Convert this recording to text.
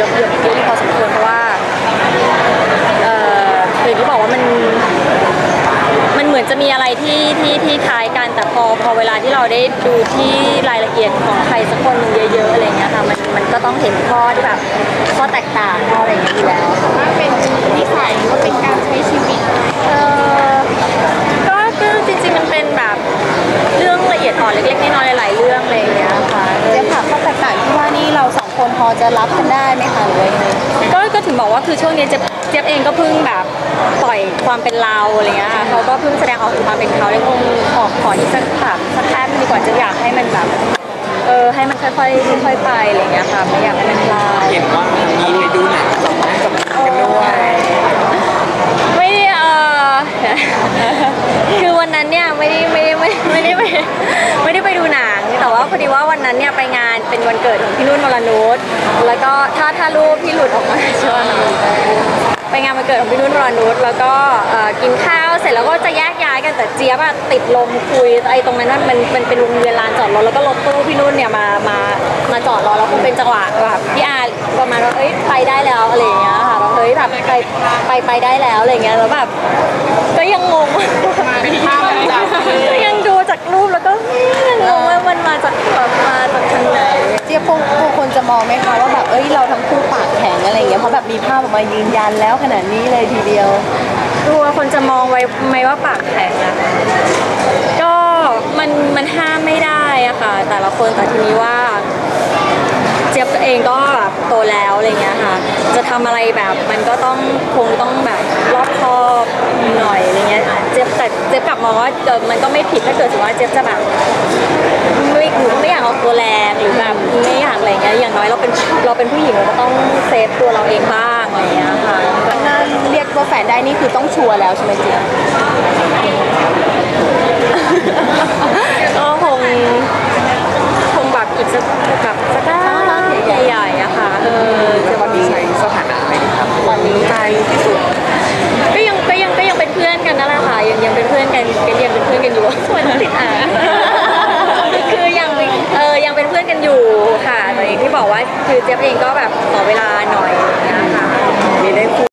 เยอะเยอะเยอะพอสมควรเพราะว่าเอ่ออย่างที่บอกว่ามันมันเหมือนจะมีอะไรที่ที่ที่คล้ายกันแต่พอพอเวลาที่เราได้ดูที่รายละเอียดของใครสักคนหนึ่งเยอะๆอะไรเงี้ยค่ะมันมันก็ต้องเห็นข้อที่แบบข้อแตกต่างข้ออะไรอย่างเงี้ยอยู่แล้ว ว่าเป็นนิสัยว่าเป็นการใช้ชีวิต องคนพอจะรับกันได้ไหมคะหรือว่ายังไงก็ก็ถึงบอกว่าคือช่วงนี้เจี๊ยบเจี๊ยบเองก็เพิ่งแบบปล่อยความเป็นเราอะไรเงี้ยค่ะเขาก็เพิ่งแสดงออกถึงความเป็นเขาเลยคงออกขออีกสักแบบสักแป๊บนึงดีกว่าจะอยากให้มันแบบเออให้มันค่อยๆค่อยๆไปอะไรเงี้ยค่ะไม่อยากให้มันพลาดเห็นว่ามีไปดูหนังกับน้องกับน้องกันด้วยไม่ได้เออ คือวันนั้นเนี่ยไม่ได้ไม่ได้ไม่ไม่ได้ไม่ได้ไม่ได้ไปดูหนังแต่ว่าพอดีว่าวันนั้นเนี่ยไปงานเป็นวันเกิดของพี่นุ่นวรนุชแล้ว ก็ถ้าถ้ารูปที่หลุดออกมาใช่ไหมไปงานวันเกิดของพี่นุ่นวรนุชแล้วก็กินข้าวเสร็จแล้วก็จะแยกย้ายกันแต่เจี๊ยบอะติดลมคุยไอ้ตรงนั้นมันมันมันเป็นวงเวียนลานจอดรถแล้วก็รถตู้พี่นุ่นเนี่ยมามามาจอดรอแล้วคงเป็นจังหวะแบบพี่อาประมาณว่าเอ้ยไปได้แล้วอะไรอย่างเงี้ยค่ะแบบเฮ้ยแบบไปไปไปได้แล้วอะไรอย่างเงี้ยแล้วแบบก็ยังงงมาเป็นภาพจาก เจี๊ยคงคงคนจะมองไหมคะว่าแบบเอ้ยเราทั้งคู่ปากแข็งอะไรอย่างเงี้ยเพราะแบบมีภาพออกมายืนยันแล้วขนาดนี้เลยทีเดียว กลัวคนจะมองไว้ไหมว่าปากแข็งอะก็มันมันห้ามไม่ได้อะค่ะ แต่ละคนแต่ทีนี้ว่า เจี๊ยบเองก็แบบโตแล้วอะไรเงี้ยค่ะ จะทำอะไรแบบมันก็ต้องคงต้องแบบรอบคอบหน่อยอะไรเงี้ยเจี๊ยบแต่เจี๊ยบกลับมองว่าเออมันก็ไม่ผิดถ้าเกิดสมมติว่าเจี๊ยบจะแบบ ไม่หนูก็ไม่อยากเอาตัวแรงหรือแบบไม่อยากอะไรเงี้ยอย่างน้อยเราเป็นเราเป็นผู้หญิงเราก็ต้องเซฟตัวเราเองบ้างอะไรเงี้ยค่ะน่าเรียกว่าแฟนได้นี่คือต้องชัวร์แล้วใช่ไหมเจี๊ยบก็คงคงแบบอีกสักแบบสักพักใหญ่ๆอะค่ะเออจะตอนนี้ใช้สถานะอะไรครับตอนนี้ไปที่สุดก็ยังก็ยังก็ยังเป็นเพื่อนกันนั่นแหละค่ะยังยังเป็นเพื่อนกันก็ยังเป็นเพื่อนกันอยู่ส่วนติดอ่านคือยังเออยังเป็นเพื่อนกันอยู่ค่ะแต่อย่างที่ บอกว่าคือเจ๊ยบเองก็แบบขอเวลาหน่อยนะคะ มีได้คุย